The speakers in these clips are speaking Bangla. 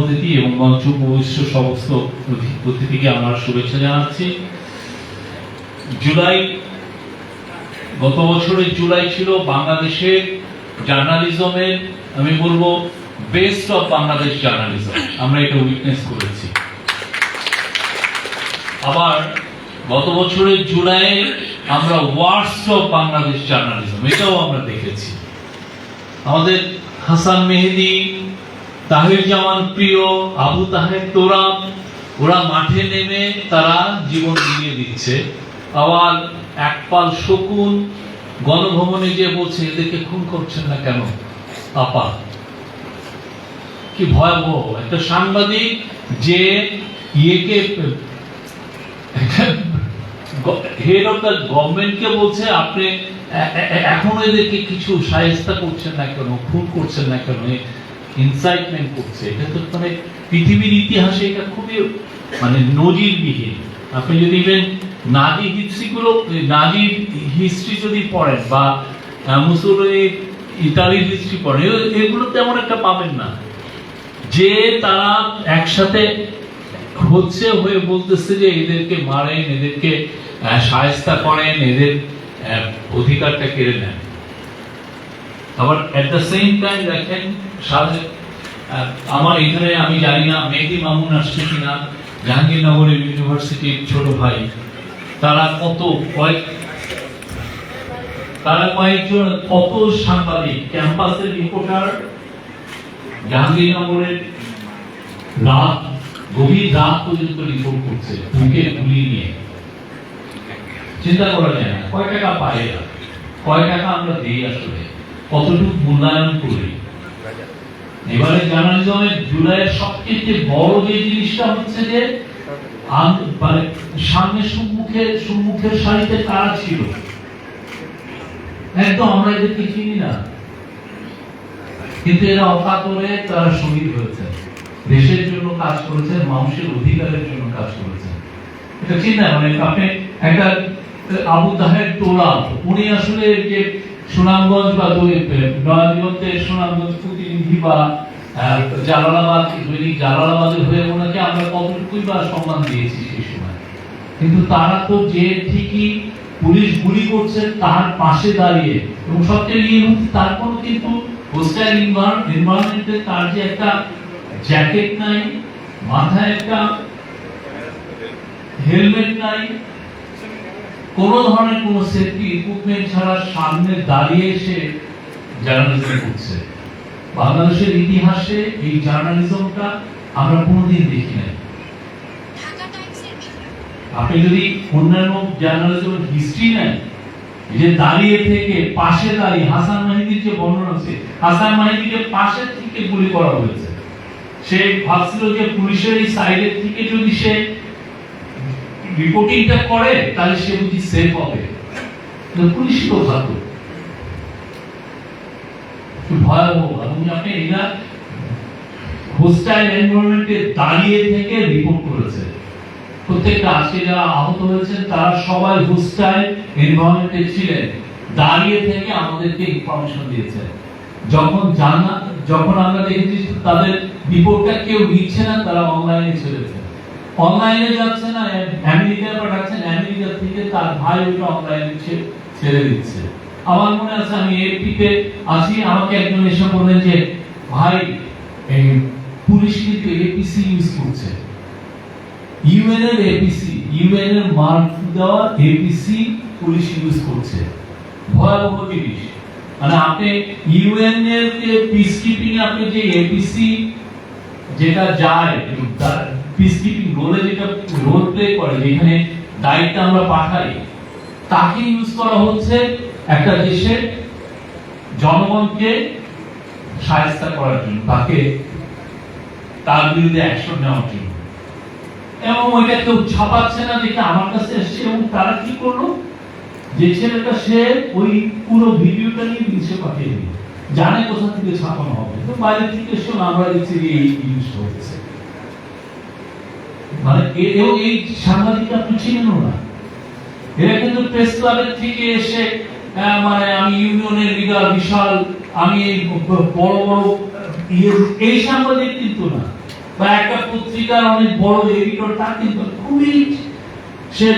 অতিথি এবং মঞ্চ উপবিষ্ট সমস্ত অতিথিকে আমার শুভেচ্ছা জানাচ্ছি। জুলাই গত বছরের জুলাই ছিল বাংলাদেশের জার্নালিজমের আমি বলব বেস্ট অফ বাংলাদেশ জার্নালিজম। আমরা এটা উইটনেস করেছি। আবার গত বছরের জুলাই আমরা ওয়ার্স্ট অফ বাংলাদেশ জার্নালিজম, এটাও আমরা দেখেছি। আমাদের হাসান মেহেদি তাহির জামান প্রিয়, আবু তাহের তোরাম ওরা মাঠে নেমে তারা জীবন দিয়ে দিচ্ছে। আবার একপাল শকুন গণভবনে যে বলছে, এদেরকে খুন করছেন না কেন, আপা? কি ভয়াবহ, একটা সাংবাদিক যে ইয়েকে হেড অফ দ্য গভর্নমেন্টকে বলছে, আপনি এখনও এদেরকে কিছু সাহেস্তা করছেন না কেন, খুন করছেন না কেন? ইনসাইটমেন্ট করছে। এটা তো মানে পৃথিবীর ইতিহাসে এটা খুবই মানে নজিরবিহীন। আপনি যদি ইভেন নাজি হিস্ট্রি গুলো নাজি হিস্ট্রি যদি পড়েন বা মুসলিম ইতালির হিস্ট্রি পড়েন এগুলো তেমন একটা পাবেন না। যে তারা একসাথে হচ্ছে হয়ে বলতেছে যে এদেরকে মারেন, এদেরকে সায়স্তা করেন, এদের অধিকারটা কেড়ে নেন। আবার দ্য সেম টাইম দেখেন আমার এখানে আমি জানি না, মেহেদি মামুন আসছে কিনা ইউনিভার্সিটির ছোট ভাই। তারা কত কয়েক তারা কয়েকজন কত সাংবাদিক, ক্যাম্পাসের রিপোর্টার জাহাঙ্গীরনগরের রাত, গভীর রাত পর্যন্ত রিপোর্ট করছে, বুকে গুলি নিয়ে। চিন্তা করা যায় না, কয় টাকা এরা? কয় টাকা আমরা দিই আসলে? কতটুকু মূল্যায়ন করি এবারে জার্নালিজমের জুলাইয়ের সবচেয়ে বড় যে জিনিসটা হচ্ছে যে মানে সামনে সম্মুখে সম্মুখের সারিতে কারা ছিল? একদম আমরা এদেরকে চিনি না। কিন্তু এরা অকাতরে তারা শহীদ হয়েছে। দেশের জন্য কাজ করেছে, মানুষের অধিকারের জন্য কাজ করেছে। এটা চিন্তা মানে আপনি একটা, আবু তাহের তোলা উনি আসলে যে সুনামগঞ্জ বা নয়াদিগন্তের সুনামগঞ্জ প্রতিনিধি বা জালালাবাদ, দৈনিক জালালাবাদের হয়ে ওনাকে আমরা কতটুকুই বা সম্মান দিয়েছি সময়। কিন্তু তারা তো যে ঠিকই পুলিশ গুলি করছে তার পাশে দাঁড়িয়ে, এবং সবচেয়ে ইয়ে হচ্ছে কিন্তু হোস্টাইল এনভায়রনমেন্টে তার যে একটা জ্যাকেট নাই, মাথায় একটা হেলমেট নাই কোন ধরনের কোন সেফটি ইকুইপমেন্ট ছাড়া সামনে দাঁড়িয়ে এসে জার্নালিজম করছে বাংলাদেশের ইতিহাসে এই জার্নালিজমটা আমরা কোনোদিন দেখি নাই। আপনি যদি অন্যান্য জার্নালিজমের হিস্ট্রি নেন যে দাঁড়িয়ে থেকে পাশে দাঁড়িয়ে হাসান মাহিদির যে বর্ণনা আছে হাসান মাহিদিকে পাশে থেকে গুলি করা হয়েছে। সে ভাবছিল যে পুলিশের এই সাইডের থেকে যদি সে রিপোর্টিংটা করে, তাহলে সে বুঝি সেফ হবে। তো পুলিশই তো কি ভয়াবহ আপনি হোস্টাইল এনভায়রনমেন্টে দাঁড়িয়ে থেকে রিপোর্ট করেছে। প্রত্যেকটা আজকে যারা আহত হয়েছেন, তারা সবাই হোস্টাইল এনভায়রনমেন্টে ছিলেন। দাঁড়িয়ে থেকে আমাদেরকে ইনফরমেশন দিয়েছে যখন জানা যখন আমরা দেখেছি তাদের রিপোর্টটা কেউ নিচ্ছে না, তারা অনলাইনে ছেড়েছে অনলাইনে যাচ্ছে না আমেরিকায় পাঠাচ্ছেন আমেরিকা থেকে তার ভাই ওটা অনলাইনে ছেড়ে দিচ্ছে। আমার মনে আছে, আমি এপিতে আছি, আমাকে একজন এসে বললেন যে, ভাই এই পুলিশ কিন্তু এপিসি ইউজ করছে। ইউএন এর এপিসি ইউএন এর মার্ক দেওয়া এপিসি পুলিশ ইউজ করছে। ভয়াবহ জিনিস। মানে আপনি ইউএন এর পিস কিপিং আপনি যে এপিসি যেটা যায় পিস কিপিং রোলে যেটা রোল প্লে করে, যেখানে দায়িত্ব আমরা পাঠাই তাকে ইউজ করা হচ্ছে একটা জনগণকে সাহায্য করার জন্য, তাকে তার বিরুদ্ধে অ্যাকশন নেওয়ার জন্য। এবং ওইটা কেউ ছাপাচ্ছে না দেখে আমার কাছে এসছে এবং তারা কি করল? যে ছেলেটা সে ওই পুরো ভিডিওটা নিয়ে নিচে পাঠিয়ে দিল। জানে কোথা থেকে ছাপানো হবে। তো বাইরে থেকে এসে আমরা দেখছি এই হচ্ছে মানে এবং এই সাংবাদিকটা আপনি চিনেনও না এরা কিন্তু প্রেস ক্লাবের থেকে এসে মানে আমি ইউনিয়নের লিডার বিশাল, আমি বড় বড় ইয়ে এই সাংবাদিক কিন্তু না। বা একটা পত্রিকার অনেক বড় এডিটর তা কিন্তু খুবই সে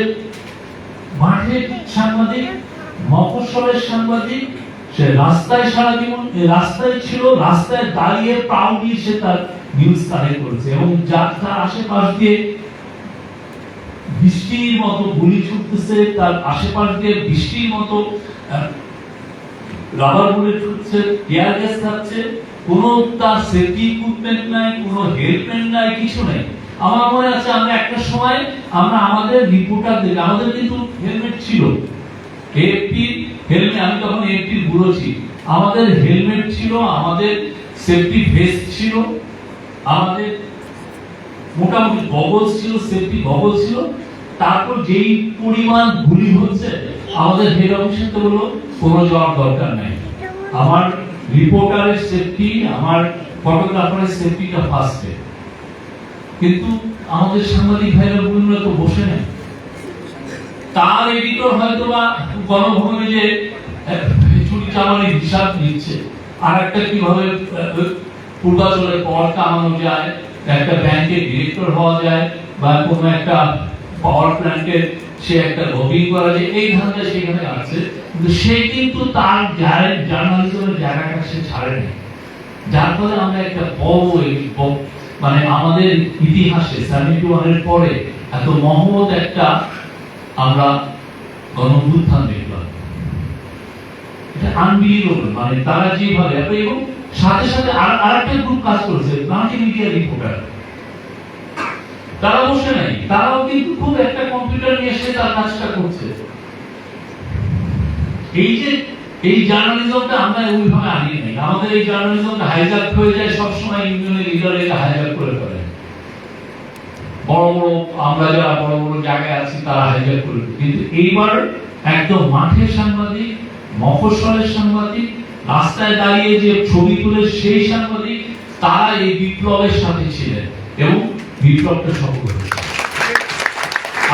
মাঠের সাংবাদিক, মফস্বলের সাংবাদিক, সে রাস্তায় সারা জীবন রাস্তায় ছিল, রাস্তায় দাঁড়িয়ে প্রাউডলি সে তার নিউজ করেছে এবং যার তার আশেপাশ দিয়ে বৃষ্টির মতো গুলি ছুটতেছে, তার আশেপাশ দিয়ে বৃষ্টির মতো রাবার ছুটছে টিয়ার গ্যাস কোনো তার সেফটি ইকুইপমেন্ট নাই হেলমেট নাই, কিছু নাই। আমার মনে আছে, আমরা একটা সময় আমরা আমাদের আমাদের কিন্তু হেলমেট ছিল। এএফপি হেলমেট আমি তখন এএফপি বুড়ো ছিল আমাদের হেলমেট ছিল, আমাদের সেফটি ভেস্ট ছিল। আমাদের মোটামুটি গগলস ছিল সেফটি গগলস ছিল। তারপর যেই পরিমাণ গুলি হচ্ছে, আমাদের হেড অফিসে তো বলল কোনো যাওয়ার দরকার নাই। আমার রিপোর্টারের সেফটি আমার ফটোগ্রাফারের সেফটিটা ফার্স্টে কিন্তু আমাদের সাংবাদিক ভাইরা বলল তো বসে নেই। তার এডিটর হয়তো বা গণভবনে যে চুরি চামারির হিসাব নিচ্ছে। আর একটা কীভাবে পূর্বাচলের পর কামানো যায়, একটা ব্যাংকের ডিরেক্টর হওয়া যায়, বা কোনো একটা পাওয়ার প্ল্যান্টের সে একটা লবিং করা যায়, এই ধরনের সেখানে আছে কিন্তু সে কিন্তু তার জার্নালিজমের জায়গাটা সে ছাড়েনি যার ফলে আমরা একটা বড় মানে আমাদের ইতিহাসে সেভেন্টি ওয়ানের পরে এত মহৎ একটা আমরা গণভ্যুত্থান দেখলাম। এটা আনবিলিভেবল মানে তারা যেভাবে এবং সাথে সাথে আর আরেকটা গ্রুপ কাজ করছে মাল্টিমিডিয়া রিপোর্টার তারা বসে নাই, তারাও কিন্তু খুব একটা কম্পিউটার নিয়ে এসে তার কাজটা করছে। এই যে, এই জার্নালিজমটা আমরা ওইভাবে আনিয়ে নেই। আমাদের এই জার্নালিজমটা হাইজ্যাক হয়ে যায়, সবসময় ইউনিয়নের লিডার এটা হাইজ্যাক করে ফেলে। বড় বড়, আমরা যারা বড় বড় জায়গায় আছি, তারা হাইজ্যাক করে কিন্তু এইবার একদম মাঠের সাংবাদিক, মফস্বলের সাংবাদিক রাস্তায় দাঁড়িয়ে যে ছবি তুলে সেই সাংবাদিক তারা এই বিপ্লবের সাথে ছিলেন এবং বিপ্লবটা সফল হয়েছে।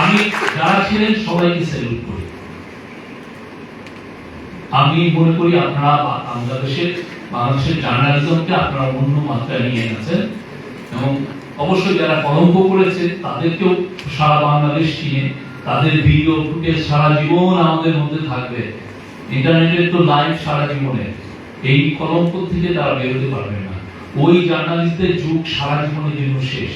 আমি যারা ছিলেন, সবাইকে স্যালুট করি। আমি মনে করি আপনারা বাংলাদেশের বাংলাদেশের জার্নালিজমকে আপনারা অন্য মাত্রায় নিয়ে এনেছেন এবং অবশ্যই যারা কলঙ্ক করেছে, তাদেরকেও সারা বাংলাদেশ চিনে, তাদের ভিডিও ফুটেজ সারা জীবন আমাদের মধ্যে থাকবে। ইন্টারনেটের তো লাইভ সারা জীবনে। এই কলঙ্ক থেকে তারা বেরোতে পারবে না, ওই জার্নালিস্টদের যুগ সারা জীবনের জন্য শেষ।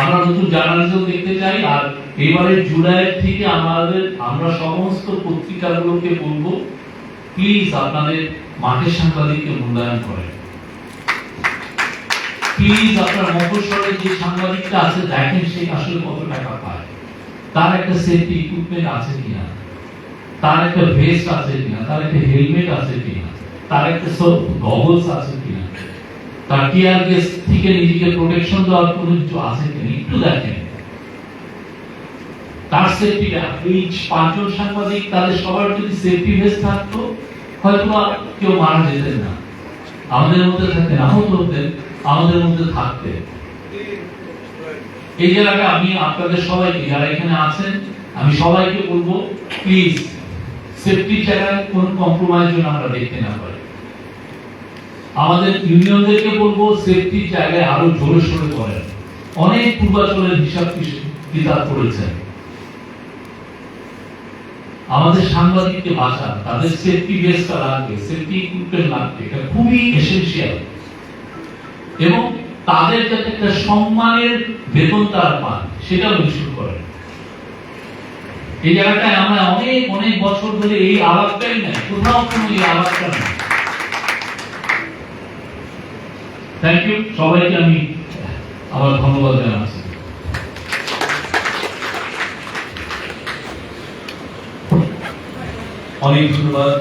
আমরা নতুন জার্নালিজম দেখতে চাই, আর এবারে জুলাইয়ের থেকে আমাদের, আমরা সমস্ত পত্রিকাগুলোকে বলব প্লিজ আপনাদের মাঠের সাংবাদিককে মূল্যায়ন করেন। প্লিজ আপনার মফস্বলের যে সাংবাদিকটা আছে, দেখেন সে আসলে কত টাকা পায়। তার একটা সেফটি ইকুইপমেন্ট আছে কিনা? তার একটা ভেস্ট আছে কিনা? তার একটা হেলমেট আছে কিনা? তার একটা সব গগলস আছে কিনা? তার টিয়ার গ্যাস থেকে নিজেকে প্রোটেকশন দেওয়ার কোনো কিছু আছে কিনা? একটু দেখেন। তার সেফটিটা এই পাঁচজন সাংবাদিক, তাদের সবার যদি সেফটি ভেস্ট থাকতো, হয়তো কেউ মারা যেতেন না। আমাদের মধ্যে থাকতেন, আহত হতেন, আমাদের মধ্যে থাকতেন। এই জায়গাটা আমি আপনাদের সবাইকে, যারা এখানে আছেন, আমি সবাইকে বলব প্লিজ সেফটি জায়গায় কোন কম্প্রোমাইজ যেন আমরা দেখতে না পারি। আমাদের ইউনিয়নদেরকে বলব সেফটি জায়গায় আরও জোরে সোরে করেন অনেক পূর্বাচলের হিসাব কিতাব করেছেন আমাদের সাংবাদিককে বাঁচান, তাদের সেফটি বেসটা লাগবে সেফটি ইকুইপমেন্ট লাগবে, এটা খুবই এসেনশিয়াল এবং তাদের যাতে একটা সম্মানের বেতন তার পান, সেটাও নিশ্চিত করেন। এই জায়গাটায় আমরা অনেক অনেক বছর ধরে এই আলাপটাই নাই, কোথাও কোনো এই আলাপটা নেই। থ্যাংক ইউ সবাইকে আমি আবার ধন্যবাদ জানাচ্ছি। অনেক ধন্যবাদ।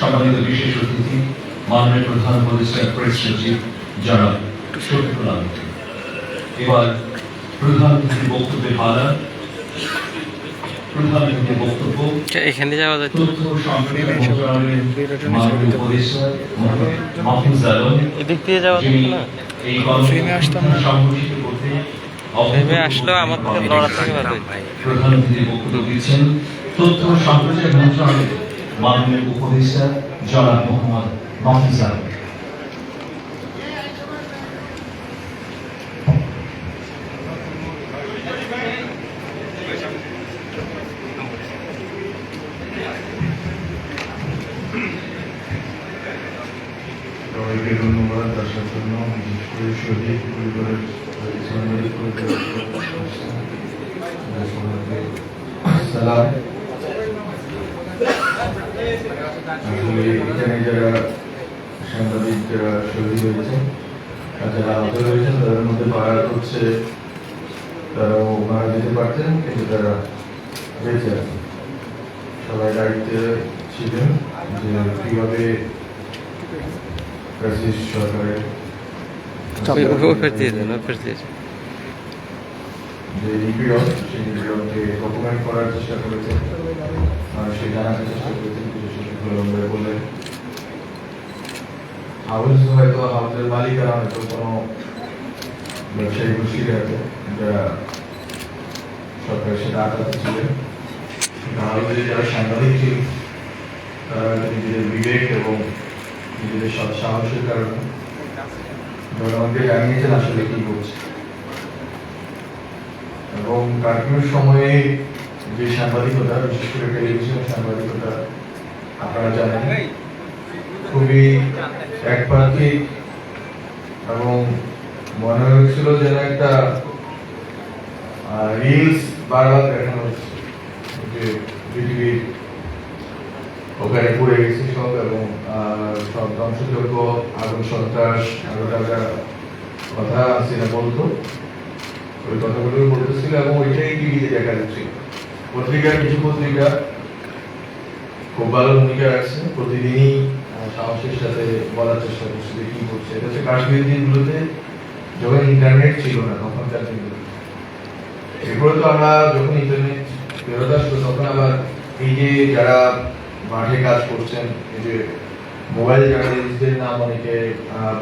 সম্মানিত বিশেষ অতিথি, মাননীয় প্রধান উপদেষ্টা প্রেস সচিব জনাব শফিকুল আলম। এবার প্রধান বক্তব্যে পালা বক্তব্য। আচ্ছা, এখানে যাওয়া যাচ্ছে। এদিক দিয়ে যাওয়া যাচ্ছে না? আসলেও আমার থেকে থেকে তথ্য সম্প্রচার মন্ত্রণালয়ের মাননীয় উপদেষ্টা জনাব মোহাম্মদ মাহফুজ আলম সবাইকে ধন্যবাদ আসার জন্য বিশেষ করে শহীদ পরিবারের সাংবাদিক পরিবারের সবাইকে সালাম আসলে এখানে যারা সাংবাদিক যারা শহীদ হয়েছেন আর যারা আহত হয়েছেন তাদের মধ্যে পাড়া হচ্ছে তারাও মারা যেতে পারতেন কিন্তু তারা বেঁচে আছেন সবাই দায়িত্বে ছিলেন যে কীভাবে ফ্যাসিস্ট সরকারের যে নিপীড়ন, সেই নিপীড়নকে ডকুমেন্ট করার চেষ্টা করেছেন সে জানার চেষ্টা করেছেন বললেন হাউস হয়তো হাউসের মালিকারা হয়তো কোনো ব্যবসায়ী গোষ্ঠীর হাতে যারা সরকারের সাথে আঘাত ছিলেন হাউসে যারা সাংবাদিক ছিল, তারা হয়তো নিজেদের বিবেক এবং নিজেদের সৎ সাহসের কারণে। জনগণকে জানিয়েছেন আসলে কি করছে। এবং কার্ফিউর সময়ে যে সাংবাদিকতা, বিশেষ করে টেলিভিশন সাংবাদিকতা, আপনারা জানেন, খুবই একপাক্ষিক এবং মনে হয়েছিল যেন একটা রিলস বারবার দেখানো হচ্ছে, যে পৃথিবীর ওখানে পড়ে গেছে সব এবং সব ধ্বংসযোগ্য আগুন সন্ত্রাস আরও কথা আসিনা বলতো। ওই কথাগুলো বলতেছিল এবং ওইটাই টিভিতে দেখা যাচ্ছিল পত্রিকার কিছু পত্রিকা খুব ভালো ভূমিকা রাখছে। প্রতিদিনই সাহসের সাথে বলার চেষ্টা করছে যে কি করছে। এটা হচ্ছে কাশ্মীর দিনগুলোতে যখন ইন্টারনেট ছিল না তখনকার দিনগুলো। এরপরে তো আমরা যখন ইন্টারনেট ফেরত আসলো, তখন আবার এই যে যারা মাঠে কাজ করছেন, এই যে মোবাইল জার্নালিস্টদের নাম অনেকে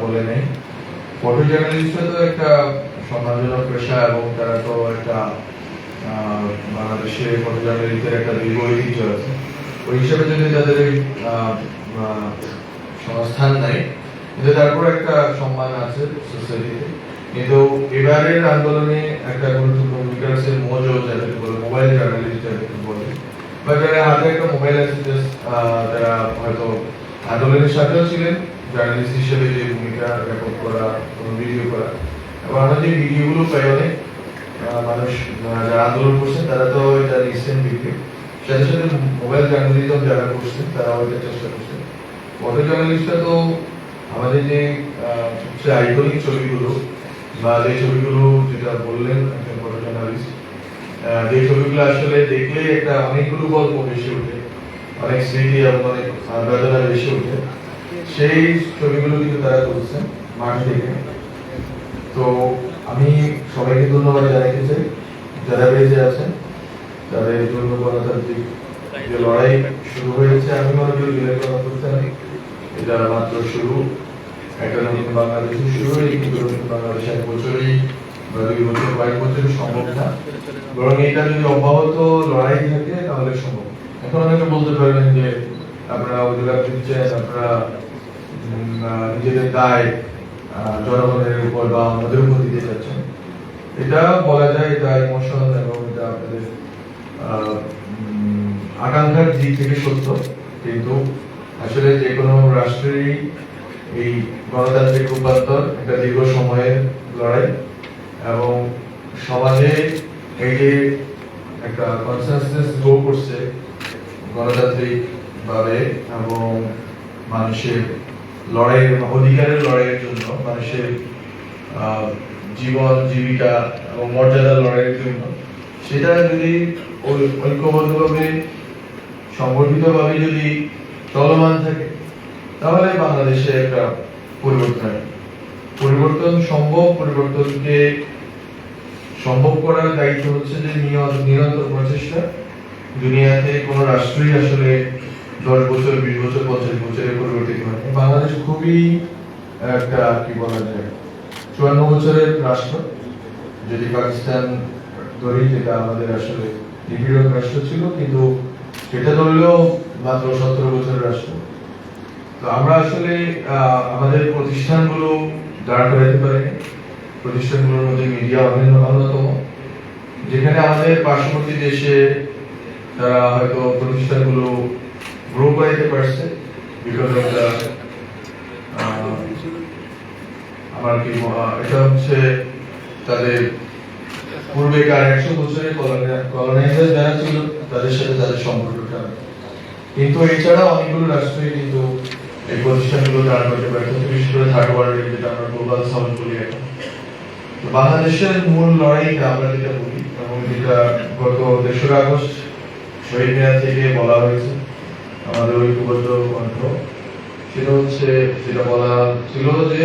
বলে নেই ফটো জার্নালিস্টরা তো একটা সম্মানজনক পেশা এবং তারা তো একটা বাংলাদেশে ফটো জার্নালিস্টের একটা দীর্ঘ ঐতিহ্য আছে। ওই হিসাবে যদি তাদের এই, সংস্থান নেই কিন্তু তারপর একটা সম্মান আছে সোসাইটিতে কিন্তু এবারের আন্দোলনে একটা গুরুত্বপূর্ণ ভূমিকা আছে মোজো যাদেরকে বলে মোবাইল জার্নালিস্ট যাদেরকে বলে। বা যারা হাতে একটা মোবাইল আছে তারা হয়তো আন্দোলনের সাথেও ছিলেন। জার্নালিস্ট হিসেবে যে ভূমিকা রেকর্ড করা ভিডিও করা। এবং আমরা যে ভিডিওগুলো পাই অনেক মানুষ যারা আন্দোলন করছেন তারা তো এটা রিসেন্ট ভিডিও সাথে সাথে মোবাইল জার্নালিজম যারা করছেন তারাও এটা চেষ্টা করছেন ফটো জার্নালিস্টরা তো আমাদের যে সবচেয়ে আইকনিক ছবিগুলো, বা যে ছবিগুলো যেটা বললেন একজন ফটো জার্নালিস্ট যে ছবিগুলো আসলে দেখলে একটা অনেকগুলো গল্প বেশি ওঠে, অনেক স্মৃতি এবং অনেক বেদনা বেশি ওঠে। সেই ছবিগুলো কিন্তু তারা করছেন মাঠ থেকে তো আমি সবাইকে ধন্যবাদ জানাতে চাই, যারা বেঁচে আছেন তাদের জন্য গণতান্ত্রিক যে লড়াই শুরু হয়েছে, আমি মনে করি জুলাই গণপ্রস্থানে এটা মাত্র শুরু, একটা নতুন বাংলাদেশ শুরু কিন্তু নতুন বাংলাদেশ এক বছরই বা দুই বছর কয়েক বছরই সম্ভব না। বরং এটা যদি অব্যাহত লড়াই থাকে, তাহলে সম্ভব। এখন অনেকে বলতে পারবেন যে আপনারা অধিকার দিচ্ছেন, আপনারা নিজেদের দায় জনগণের উপর বা আমাদের উপর দিতে চাচ্ছেন এটা বলা যায়, এটা ইমোশন এবং এটা আপনাদের আকাঙ্ক্ষার দিক থেকে সত্য। কিন্তু আসলে যে কোনো রাষ্ট্রেরই এই গণতান্ত্রিক রূপান্তর একটা দীর্ঘ সময়ের লড়াই এবং সমাজে এই যে একটা কনসেনসাস গ্রো করছে গণতান্ত্রিক ভাবে এবং মানুষের লড়াইয়ের অধিকারের লড়াইয়ের জন্য মানুষের জীবন, জীবিকা এবং মর্যাদার লড়াইয়ের জন্য, সেটা যদি ঐক্যবদ্ধভাবে, সংগঠিতভাবে যদি চলমান থাকে, তাহলে বাংলাদেশে একটা পরিবর্তন পরিবর্তন সম্ভব, পরিবর্তনকে সম্ভব করার দায়িত্ব হচ্ছে যে নিরন্তর প্রচেষ্টা। দুনিয়াতে কোনো রাষ্ট্রই আসলে দশ বছর, বিশ বছর, পঞ্চাশ বছরে পরিবর্তিত হয়। বাংলাদেশ খুবই, একটা, কি বলা যায়, চুয়ান্ন বছরের রাষ্ট্র যদি পাকিস্তান ধরি যেটা আমাদের আসলে নিপীড়ক রাষ্ট্র ছিল, কিন্তু সেটা ধরলেও মাত্র সতেরো বছরের রাষ্ট্র। তো আমরা আসলে আমাদের প্রতিষ্ঠানগুলো দাঁড় করাতে পারিনি। প্রতিষ্ঠানগুলোর মধ্যে মিডিয়া অন্যতম। যেখানে আমাদের পার্শ্ববর্তী দেশে তারা হয়তো প্রতিষ্ঠানগুলো গ্রো করাইতে পারছে বিকজ অফ দ্য আমার কি এটা হচ্ছে তাদের পূর্বেকার একশো বছরের কলোনাইজার যারা ছিল তাদের সাথে তাদের সম্পর্কটা। কিন্তু এছাড়া অনেকগুলো রাষ্ট্রই কিন্তু এই প্রতিষ্ঠানগুলো দাঁড় করতে হচ্ছে, বিশেষ করে থার্ড ওয়ার্ল্ডের যেটা আমরা গ্লোবাল সাউথ বলি এখন। বাংলাদেশের মূল লড়াইটা আমরা যেটা বলি এবং যেটা গত তেসরা আগস্ট শহীদ মিনার থেকে বলা হয়েছে আমাদের ঐক্যবদ্ধ কণ্ঠ সেটা হচ্ছে যেটা বলা ছিল যে